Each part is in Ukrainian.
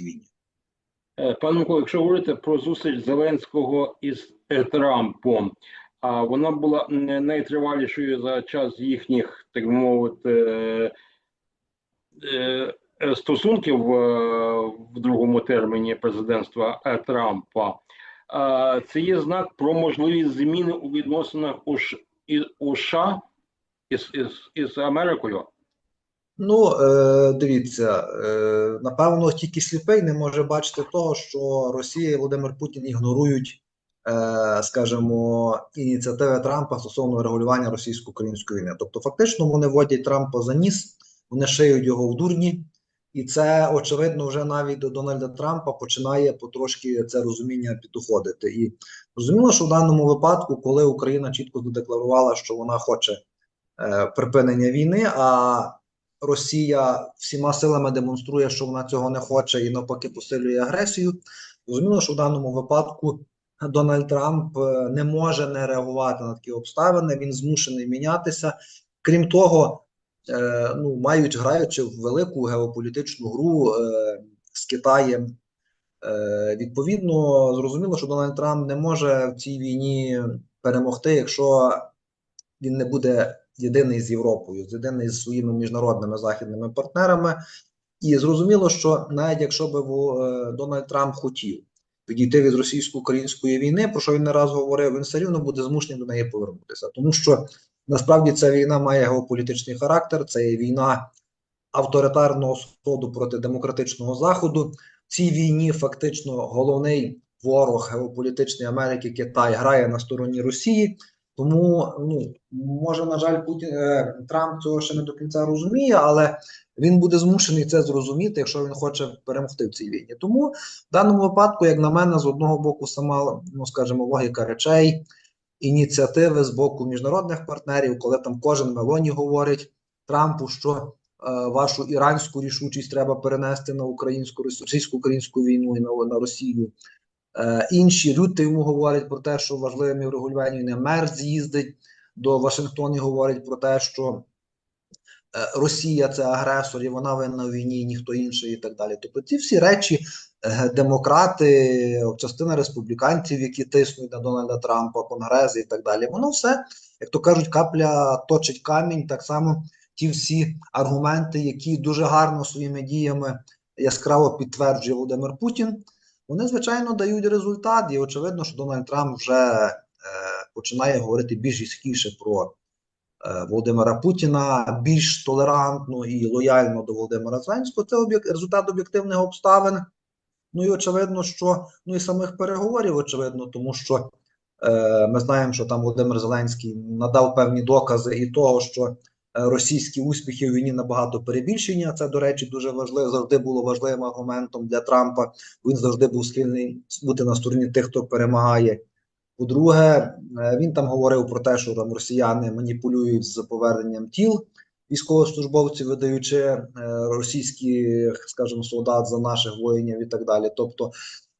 українській. Е, Пане Микола, якщо говорити про зустріч Зеленського із е, Трампом, а вона була найтривалішою за час їхніх, так би мовити, е, стосунків в другому терміні президентства Трампа. Це є знак про можливі зміни у відносинах у США із, із, із Америкою. Ну, е, дивіться, е, напевно, тільки сліпий не може бачити того, що Росія і Володимир Путін ігнорують, е, скажімо, ініціативи Трампа стосовно регулювання російсько-української війни. Тобто, фактично, вони вводять Трампа за ніс, вони шиють його в дурні, і це очевидно вже навіть до Дональда Трампа починає потрошки це розуміння підходити. І зрозуміло, що в даному випадку, коли Україна чітко задекларувала, що вона хоче е, припинення війни, а Росія всіма силами демонструє, що вона цього не хоче і навпаки посилює агресію. Зрозуміло, що в даному випадку Дональд Трамп е, не може не реагувати на такі обставини. Він змушений мінятися. Крім того, е, ну мають граючи в велику геополітичну гру е, з Китаєм. Е, відповідно, зрозуміло, що Дональд Трамп не може в цій війні перемогти, якщо він не буде єдиний з Європою, єдиний з своїми міжнародними західними партнерами. І зрозуміло, що навіть якщо би е, Дональд Трамп хотів відійти від російсько-української війни, про що він не раз говорив, він все рівно буде змушений до неї повернутися. Тому що насправді ця війна має геополітичний характер, це є війна авторитарного сходу проти демократичного заходу. В цій війні фактично головний ворог геополітичної Америки Китай грає на стороні Росії. Тому ну може на жаль, Путін е, Трамп цього ще не до кінця розуміє, але він буде змушений це зрозуміти, якщо він хоче перемогти в цій війні. Тому в даному випадку, як на мене, з одного боку, сама ну скажімо, логіка речей, ініціативи з боку міжнародних партнерів, коли там кожен Мелоні говорить Трампу, що е, вашу іранську рішучість треба перенести на українську російсько-українську війну і на, на Росію. Е, інші люди йому говорять про те, що важливим є війни. Мерц їздить до Вашингтона і говорить про те, що е, Росія це агресор, і вона винна в війні, ніхто інший, і так далі. Тобто ці всі речі, е, демократи, частина республіканців, які тиснуть на Дональда Трампа, конгреси і так далі. Воно все, як то кажуть, капля точить камінь. Так само ті всі аргументи, які дуже гарно своїми діями яскраво підтверджує Володимир Путін. Вони, звичайно, дають результат, і очевидно, що Дональд Трамп вже е, починає говорити більш різкіше про е, Володимира Путіна, більш толерантно і лояльно до Володимира Зеленського. Це об'єк- результат об'єктивних обставин. Ну і очевидно, що ну і самих переговорів, очевидно, тому що е, ми знаємо, що там Володимир Зеленський надав певні докази і того, що російські успіхи у війні набагато перебільшені. А це, до речі, дуже важливо, завжди було важливим аргументом для Трампа. Він завжди був схильний бути на стороні тих, хто перемагає. По-друге, е, він там говорив про те, що там росіяни маніпулюють з поверненням тіл військовослужбовців, видаючи е, російських, скажімо, солдат за наших воїнів і так далі. Тобто,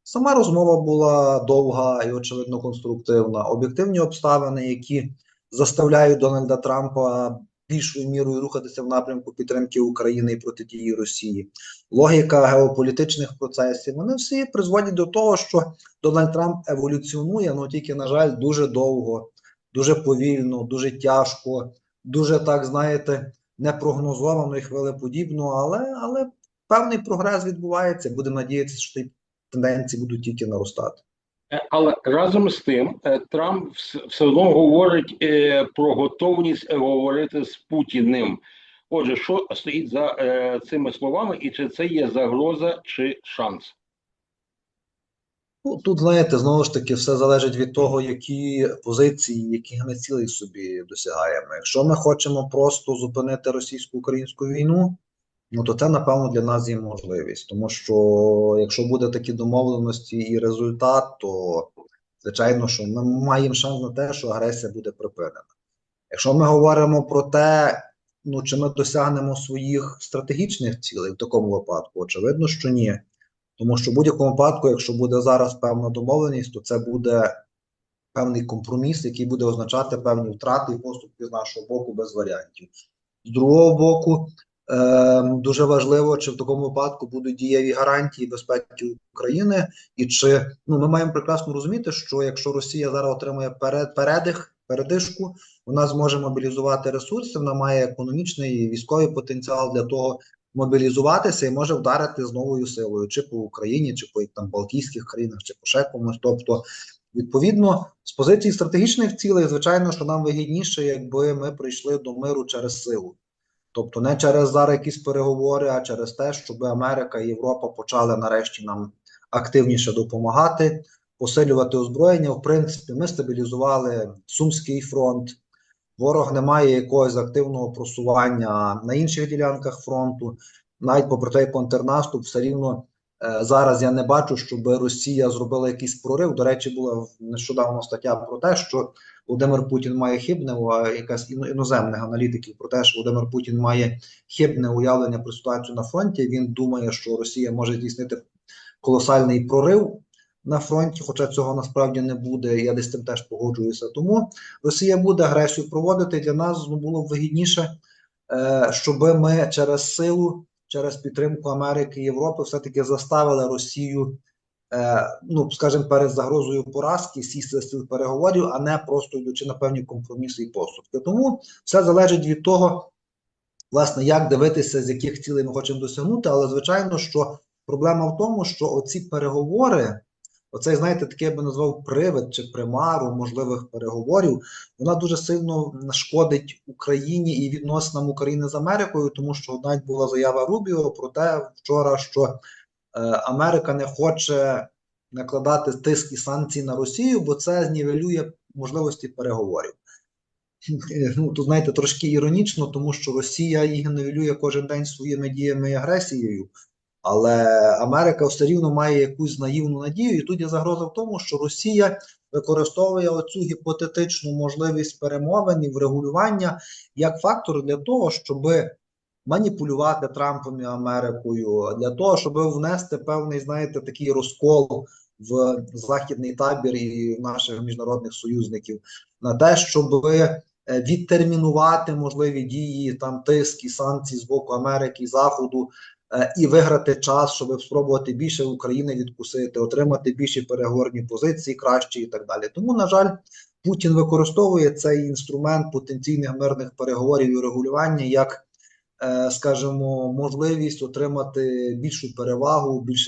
сама розмова була довга і очевидно конструктивна. Об'єктивні обставини, які заставляють Дональда Трампа більшою мірою рухатися в напрямку підтримки України і протидії Росії. Логіка геополітичних процесів вони всі призводять до того, що Дональд Трамп еволюціонує, ну тільки, на жаль, дуже довго, дуже повільно, дуже тяжко, дуже так, знаєте, непрогнозовано і хвилеподібно, але, але певний прогрес відбувається. Будемо надіятися, що ті тенденції будуть тільки наростати. Е, Але разом з тим е, Трамп все одно говорить е, про готовність говорити з Путіним. Отже, що стоїть за цими словами, і чи це є загроза чи шанс? Ну, тут, знаєте, знову ж таки, все залежить від того, які позиції, які ми цілей собі досягаємо. Якщо ми хочемо просто зупинити російсько-українську війну, ну то це, напевно, для нас є можливість. Тому що якщо буде такі домовленості і результат, то звичайно, що ми маємо шанс на те, що агресія буде припинена. Якщо ми говоримо про те, ну чи ми досягнемо своїх стратегічних цілей в такому випадку, очевидно, що ні. Тому що в будь-якому випадку, якщо буде зараз певна домовленість, то це буде певний компроміс, який буде означати певні втрати і поступки з нашого боку без варіантів. З другого боку, дуже важливо, чи в такому випадку будуть дієві гарантії безпеки України, і чи ну ми маємо прекрасно розуміти, що якщо Росія зараз отримає перед, передих, передишку, вона зможе мобілізувати ресурси, вона має економічний і військовий потенціал для того мобілізуватися і може вдарити з новою силою, чи по Україні, чи по там Балтійських країнах, чи по ще. Тобто, відповідно, з позиції стратегічних цілей, звичайно, що нам вигідніше, якби ми прийшли до миру через силу. Тобто не через зараз якісь переговори, а через те, щоб Америка і Європа почали нарешті нам активніше допомагати, посилювати озброєння. В принципі, ми стабілізували Сумський фронт. Ворог не має якогось активного просування на інших ділянках фронту. Навіть попри той контрнаступ, все рівно зараз я не бачу, щоб Росія зробила якийсь прорив. До речі, була нещодавно стаття про те, що Володимир Путін має хибне а якась іноземних аналітиків про те, що Володимир Путін має хибне уявлення про ситуацію на фронті. Він думає, що Росія може здійснити колосальний прорив на фронті, хоча цього насправді не буде. Я десь з цим теж погоджуюся. Тому Росія буде агресію проводити. Для нас ну, було б вигідніше, е, щоб ми через силу, через підтримку Америки і Європи, все-таки заставили Росію е, ну, скажімо, перед загрозою поразки сісти з переговорів, а не просто йдучи на певні компроміси і поступки. Тому все залежить від того, власне, як дивитися, з яких цілей ми хочемо досягнути. Але звичайно, що проблема в тому, що оці переговори, оцей, знаєте, такий я би назвав привид чи примару можливих переговорів, вона дуже сильно нашкодить Україні і відносинам України з Америкою, тому що навіть була заява Рубіо про те вчора, що е, Америка не хоче накладати тиск і санкції на Росію, бо це знівелює можливості переговорів. Ну, тут, знаєте, трошки іронічно, тому що Росія їх нівелює кожен день своїми діями і агресією, але Америка все рівно має якусь наївну надію, і тут є загроза в тому, що Росія використовує оцю гіпотетичну можливість перемовин і врегулювання як фактор для того, щоб маніпулювати Трампом і Америкою, для того, щоб внести певний, знаєте, такий розкол в західний табір і наших міжнародних союзників, на те, щоб е, відтермінувати можливі дії, там тиск і санкції з боку Америки і Заходу, і виграти час, щоб спробувати більше України відкусити, отримати більші переговорні позиції, кращі і так далі. Тому, на жаль, Путін використовує цей інструмент потенційних мирних переговорів і регулювання як, е, скажімо, можливість отримати більшу перевагу, більше